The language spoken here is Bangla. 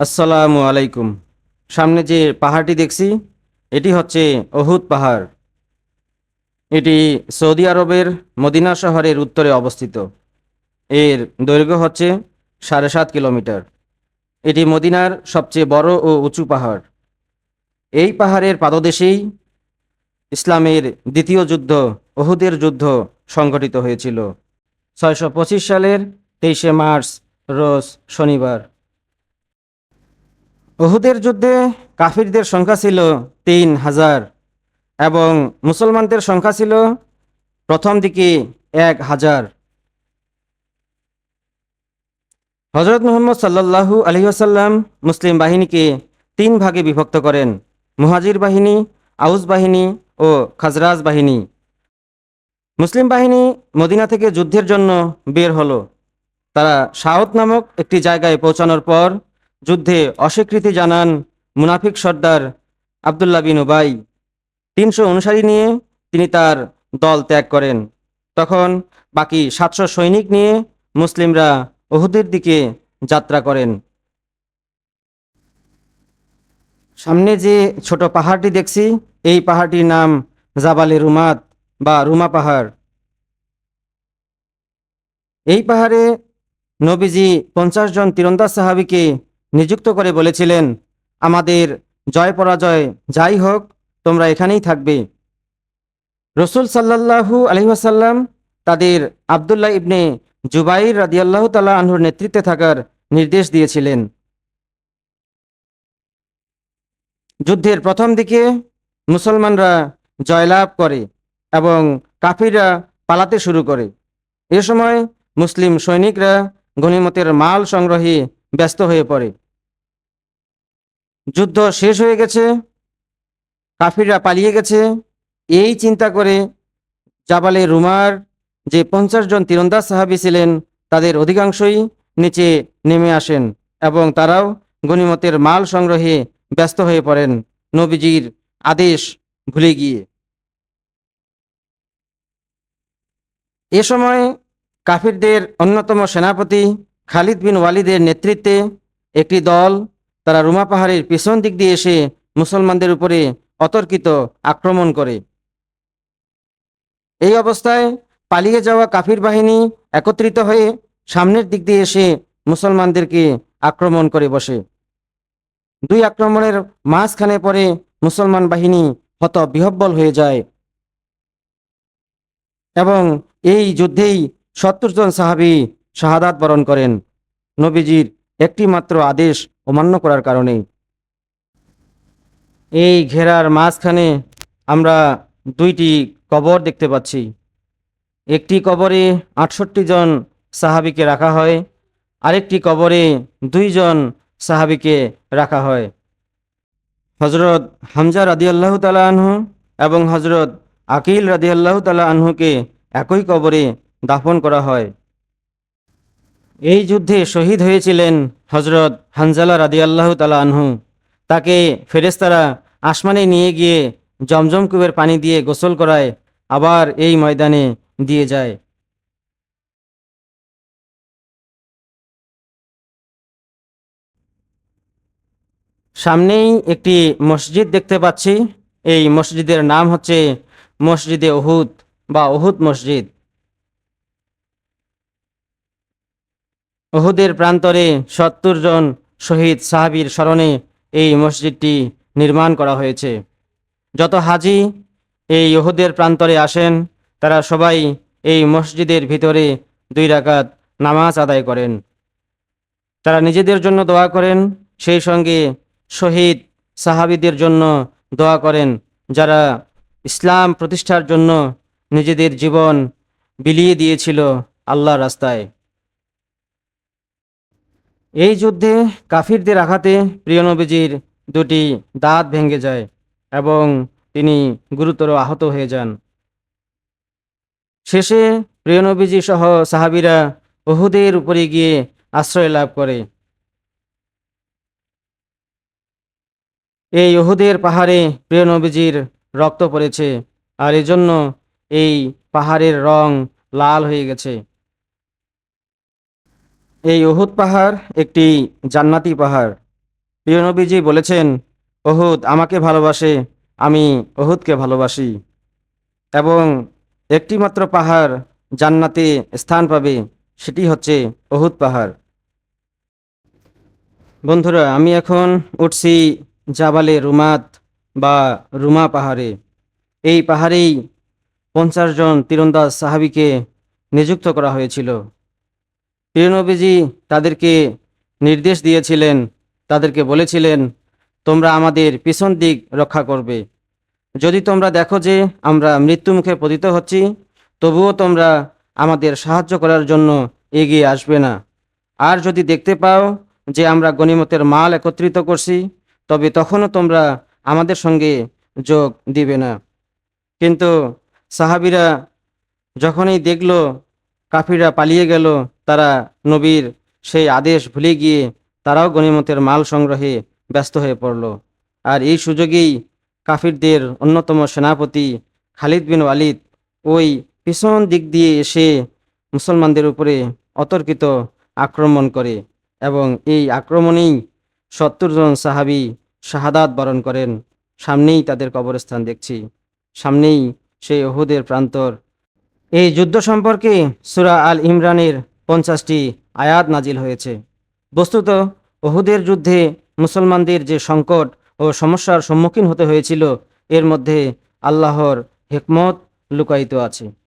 আসসালামু আলাইকুম। সামনে যে পাহাড়টি দেখছি, এটি হচ্ছে অহুদ পাহাড়। এটি সৌদি আরবের মদিনা শহরের উত্তরে অবস্থিত। এর দৈর্ঘ্য হচ্ছে সাড়ে সাত কিলোমিটার। এটি মদিনার সবচেয়ে বড় ও উঁচু পাহাড়। এই পাহাড়ের পাদদেশেই ইসলামের দ্বিতীয় যুদ্ধ অহুদের যুদ্ধ সংঘটিত হয়েছিল। ছয়শো পঁচিশ সালের তেইশে মার্চ, রোজ শনিবার। উহুদের যুদ্ধে কাফিরদের সংখ্যা ছিল তিন হাজার এবং মুসলমানদের সংখ্যা ছিল প্রথম দিকে এক হাজার। হজরত মুহম্মদ সাল্লাল্লাহু আলহিহাসাল্লাম মুসলিম বাহিনীকে তিন ভাগে বিভক্ত করেন, মুহাজির বাহিনী, আউস বাহিনী ও খাজরাজ বাহিনী। মুসলিম বাহিনী মদিনা থেকে যুদ্ধের জন্য বের হলো। তারা সাউথ নামক একটি জায়গায় পৌঁছানোর পর যুদ্ধে অস্বীকৃতি জানান মুনাফিক সর্দার আবদুল্লাহ বিন উবাই। তিনশো অনুসারী নিয়ে তিনি তার দল ত্যাগ করেন। তখন বাকি সাতশো সৈনিক নিয়ে মুসলিমরা ওহুদের দিকে যাত্রা করেন। সামনে যে ছোট পাহাড়টি দেখছি, এই পাহাড়টির নাম জাবালে রুমাত বা রুমা পাহাড়। এই পাহাড়ে নবীজি পঞ্চাশ জন তীরন্দাজ সাহাবিকে নিযুক্ত করে বলেছিলেন, আমাদের জয় পরাজয় যাই হোক, তোমরা এখানেই থাকবে। রসুল সাল্লাল্লাহু আলহিহাসাল্লাম তাদের আবদুল্লাহ ইবনে জুবাইর রাদিয়াল্লাহু তালা আনহুর নেতৃত্বে থাকার নির্দেশ দিয়েছিলেন। যুদ্ধের প্রথম দিকে মুসলমানরা জয়লাভ করে এবং কাফিররা পালাতে শুরু করে। এ সময় মুসলিম সৈনিকরা গনিমতের মাল সংগ্রহে ব্যস্ত হয়ে পড়ে। যুদ্ধ শেষ হয়ে গেছে, কাফিররা পালিয়ে গেছে। এই চিন্তা করে জাবালে রুমার যে পঞ্চাশ জন তীরন্দাজ সাহাবি ছিলেন, তাদের অধিকাংশই নিচে নেমে আসেন এবং তারাও গনিমতের মাল সংগ্রহে ব্যস্ত হয়ে পড়েন নবীজির আদেশ ভুলে গিয়ে। এ সময় কাফিরদের অন্যতম সেনাপতি খালিদ বিন ওয়ালিদের নেতৃত্বে একটি দল তারা রুমা পাহাড়ের পিছন দিক দিয়ে এসে মুসলমানদের উপরে অতর্কিত আক্রমণ করে। এই অবস্থায় পালিয়ে যাওয়া কাফির বাহিনী একত্রিত হয়ে সামনের দিক দিয়ে এসে মুসলমানদেরকে আক্রমণ করে বসে। দুই আক্রমণের মাঝখানে পরে মুসলমান বাহিনী হত বিহব্বল হয়ে যায় এবং এই যুদ্ধেই সত্তর জন সাহাবি শাহাদাত বরণ করেন। নবীজির একটি মাত্র আদেশ অমান্য করার কারণে। এই ঘেরার মাঝখানে আমরা দুইটি কবর দেখতে পাচ্ছি। একটি কবরে আটষট্টি জন সাহাবিকে রাখা হয়, আরেকটি কবরে দুইজন সাহাবিকে রাখা হয়। হজরত হামজা রাদিয়াল্লাহু তালা আনহু এবং হজরত আকিল রাদিয়াল্লাহু তালা আনহুকে একই কবরে দাফন করা হয়। এই যুদ্ধে শহীদ হয়েছিলেন হজরত হানজালা রাদিয়াল্লাহু তালা আনহু। তাকে ফেরেস্তারা আসমানে নিয়ে গিয়ে জমজম কুবের পানি দিয়ে গোসল করায় আবার এই ময়দানে দিয়ে যায়। সামনেই একটি মসজিদ দেখতে পাচ্ছি। এই মসজিদের নাম হচ্ছে মসজিদে ওহুদ বা ওহুদ মসজিদ। ওহুদের প্রান্তরে সত্তর জন শহীদ সাহাবির স্মরণে এই মসজিদটি নির্মাণ করা হয়েছে। যত হাজি এই ওহুদের প্রান্তরে আসেন, তারা সবাই এই মসজিদের ভিতরে দুই রাকাত নামাজ আদায় করেন। তারা নিজেদের জন্য দোয়া করেন, সেই সঙ্গে শহীদ সাহাবিদের জন্য দোয়া করেন, যারা ইসলাম প্রতিষ্ঠার জন্য নিজেদের জীবন বিলিয়ে দিয়েছিল আল্লাহর রাস্তায়। এই যুদ্ধে কাফিরদের আঘাতে প্রিয়নবীজির দুটি দাঁত ভেঙে যায় এবং তিনি গুরুতর আহত হয়ে যান। শেষে প্রিয়নবীজি সহ সাহাবিরা ওহুদের উপরে গিয়ে আশ্রয় লাভ করে। এই ওহুদের পাহাড়ে প্রিয় নবীজির রক্ত পড়েছে আর এজন্য এই পাহাড়ের রং লাল হয়ে গেছে। এই ওহুদ পাহাড় একটি জান্নাতি পাহাড়। প্রিয় নবীজি বলেছেন ওহুদ আমাকে ভালোবাসে, আমি ওহুদকে ভালোবাসি। এবং একটিমাত্র পাহাড় জান্নাতে স্থান পাবে, সেটি হচ্ছে ওহুদ পাহাড়। বন্ধুরা, আমি এখন উঠছি জাবালে রুমাত বা রুমা পাহাড়ে। এই পাহাড়েই পঞ্চাশ জন তীরন্দাজ সাহাবিকে নিযুক্ত করা হয়েছিল। প্রিয়নবীজি তাদেরকে নির্দেশ দিয়েছিলেন, তাদেরকে বলেছিলেন, তোমরা আমাদের পিছন দিক রক্ষা করবে। যদি তোমরা দেখো যে আমরা মৃত্যুমুখে পতিত হচ্ছি, তবুও তোমরা আমাদের সাহায্য করার জন্য এগিয়ে আসবে না। আর যদি দেখতে পাও যে আমরা গনিমতের মাল একত্রিত করছি, তবে তখনও তোমরা আমাদের সঙ্গে যোগ দিবে না। কিন্তু সাহাবিরা যখনই দেখল কাফিরা পালিয়ে গেল। তারা নবীর সেই আদেশ ভুলে গিয়ে তারাও গনিমতের মাল সংগ্রহে ব্যস্ত হয়ে পড়ল। আর এই সুযোগেই কাফিরদের অন্যতম সেনাপতি খালিদ বিন ওয়ালিদ ওই পিছন দিক দিয়ে এসে মুসলমানদের উপরে অতর্কিত আক্রমণ করে এবং এই আক্রমণেই সত্তর জন সাহাবি শাহাদাত বরণ করেন। সামনেই তাদের কবরস্থান দেখছি। সামনেই সেই ওহুদের প্রান্তর এই যুদ্ধ সম্পর্কে সুরা আল ইমরানের পঞ্চাশটি আয়াত নাজিল হয়েছে। বস্তুত ওহুদের যুদ্ধে মুসলমানদের যে সংকট ও সমস্যার সম্মুখীন হতে হয়েছিল, এর মধ্যে আল্লাহর হেকমত লুকায়িত আছে।